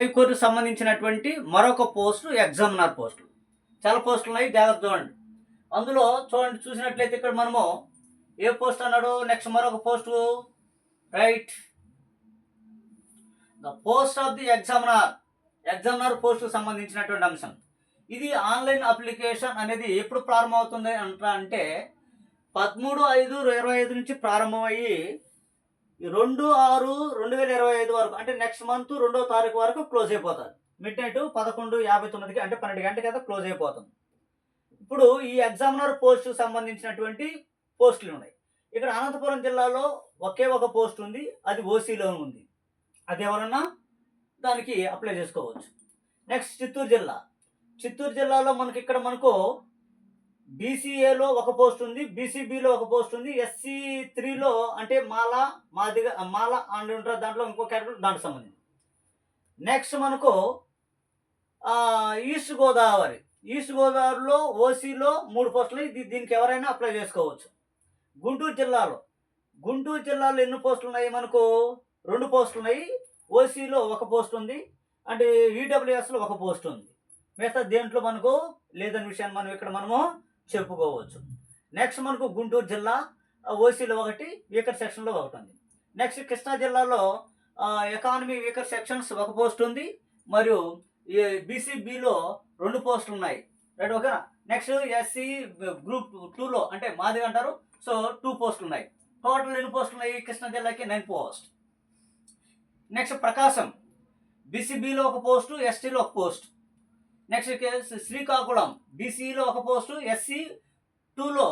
High court సంబంధించినటువంటి మరొక post examiner post. చాలా పోస్టులు ఉన్నాయి జాగ్రత్త చూడండి. అందులో చూడండి చూసినట్లయితే ఇక్కడ మనము ఏ పోస్ట్ అన్నాడు నెక్స్ట్ మరొక post. Right the post of the examiner examiner పోస్టుకు సంబంధించినటువంటి అంశం. ఇది ఆన్లైన్ అప్లికేషన్ అనేది ఎప్పుడు ప్రారంభమవుతుంది అంట అంటే పదమూడు ఐదు ఇరవై ఐదు నుంచి ప్రారంభమయ్యి రెండు ఆరు రెండు వేల ఇరవై ఐదు వరకు అంటే నెక్స్ట్ మంత్ రెండో తారీఖు వరకు క్లోజ్ అయిపోతుంది. మిడ్ నైట్ పదకొండు యాభై తొమ్మిదికి అంటే పన్నెండు గంటల కదా క్లోజ్ అయిపోతుంది ఇప్పుడు ఈ ఎగ్జామినర్ పోస్టుకు సంబంధించినటువంటి పోస్టులు ఉన్నాయి. ఇక్కడ అనంతపురం జిల్లాలో ఒకే ఒక పోస్ట్ ఉంది అది ఓసీలో ఉంది. అది ఎవరన్నా? దానికి అప్లై చేసుకోవచ్చు. నెక్స్ట్ చిత్తూరు జిల్లా. చిత్తూరు జిల్లాలో మనకి ఇక్కడ మనకు బీసీఏలో ఒక పోస్ట్ ఉంది బీసీబీలో ఒక పోస్ట్ ఉంది ఎస్సీ త్రీలో అంటే మాల మాదిగ మాల అండ్ ఉంటారు దాంట్లో ఇంకో కేటగిరీ దానికి సంబంధించి నెక్స్ట్ మనకు ఈస్ట్ గోదావరి ఈస్ట్ గోదావరిలో ఓసీలో మూడు పోస్టులు ఇది దీనికి ఎవరైనా అప్లై చేసుకోవచ్చు. గుంటూరు జిల్లాలో. గుంటూరు జిల్లాలో ఎన్ని పోస్టులు ఉన్నాయి మనకు? రెండు పోస్టులు ఉన్నాయి. ఓసీలో ఒక పోస్ట్ ఉంది అంటే ఈడబ్ల్యూఎస్లో ఒక పోస్ట్ ఉంది. మిగతా దేంట్లో మనకు లేదని విషయాన్ని మనం ఇక్కడ మనము చెప్పుకోవచ్చు. నెక్స్ట్ మనకు గుంటూరు జిల్లా ఓసీలో ఒకటి వీకర్ సెక్షన్లో ఒకటి ఉంది. నెక్స్ట్ కృష్ణా జిల్లాలో ఎకానమీ వీకర్ సెక్షన్స్ ఒక పోస్ట్ ఉంది. మరియు బీసీబీలో రెండు పోస్టులు ఉన్నాయి. రైట్ ఓకేనా నెక్స్ట్ ఎస్సీ గ్రూప్ టూలో అంటే మాది అంటారు. సో టూ పోస్టులు ఉన్నాయి. టోటల్ ఎన్ని పోస్టులు ఉన్నాయి? కృష్ణా జిల్లాకి నైన్ పోస్ట్ నెక్స్ట్ ప్రకాశం. బీసీబీలో ఒక పోస్టు ఎస్టీలో ఒక పోస్ట్ నెక్స్ట్ కేసు శ్రీకాకుళం బీసీలో ఒక పోస్టు ఎస్సీ టూలో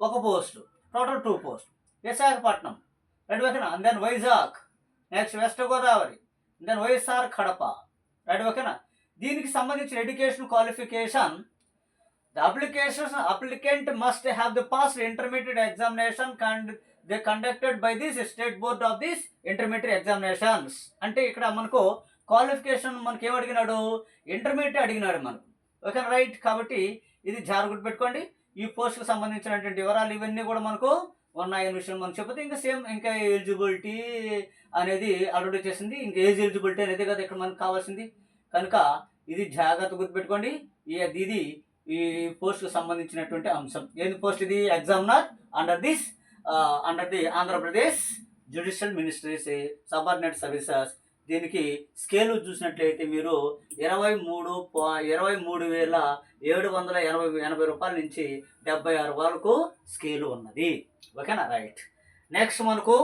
ఒక post total two post Visakhapatnam రెండు ఓకేనా then Vizag. Next west Godavari then YSR Kadapa రెండు ఓకేనా దీనికి సంబంధించిన education qualification the applicant applicant must have the pass intermediate examination conduct they conducted by this state board of this intermediate examinations అంటే ఇక్కడ మనకు qualification మనకి ఏమడిగినాడు అడిగినాడు? Intermediate అడిగినాడు మనకు. Okay right. కాబట్టి ఇది జాగ్రత్త పెట్టుకోండి ఈ పోస్ట్కి సంబంధించినటువంటి వివరాలు ఇవన్నీ కూడా మనకు ఉన్నాయనే విషయం మనం చెప్పితే ఇంకా సేమ్ ఇంకా ఎలిజిబిలిటీ అనేది అడ్వర్టైజ్ చేసింది. ఇంకా ఏజ్ ఎలిజిబిలిటీ అనేది కదా ఇక్కడ మనకు కావాల్సింది. కనుక ఇది జాగ్రత్త గుర్తుపెట్టుకోండి. ఈ ఇది ఈ పోస్ట్కి సంబంధించినటువంటి అంశం. ఏంది పోస్ట్ ఇది? Examiner under this under the Andhra Pradesh judicial ministries subordinate services దీనికి స్కేల్ చూసినట్లయితే మీరు ఇరవై మూడు ఇరవై మూడు వేల ఏడు వందల ఎనభై ఎనభై రూపాయల నుంచి డెబ్బై ఆరు వరకు స్కేలు ఉన్నది. ఓకేనా? రైట్. నెక్స్ట్ మనకు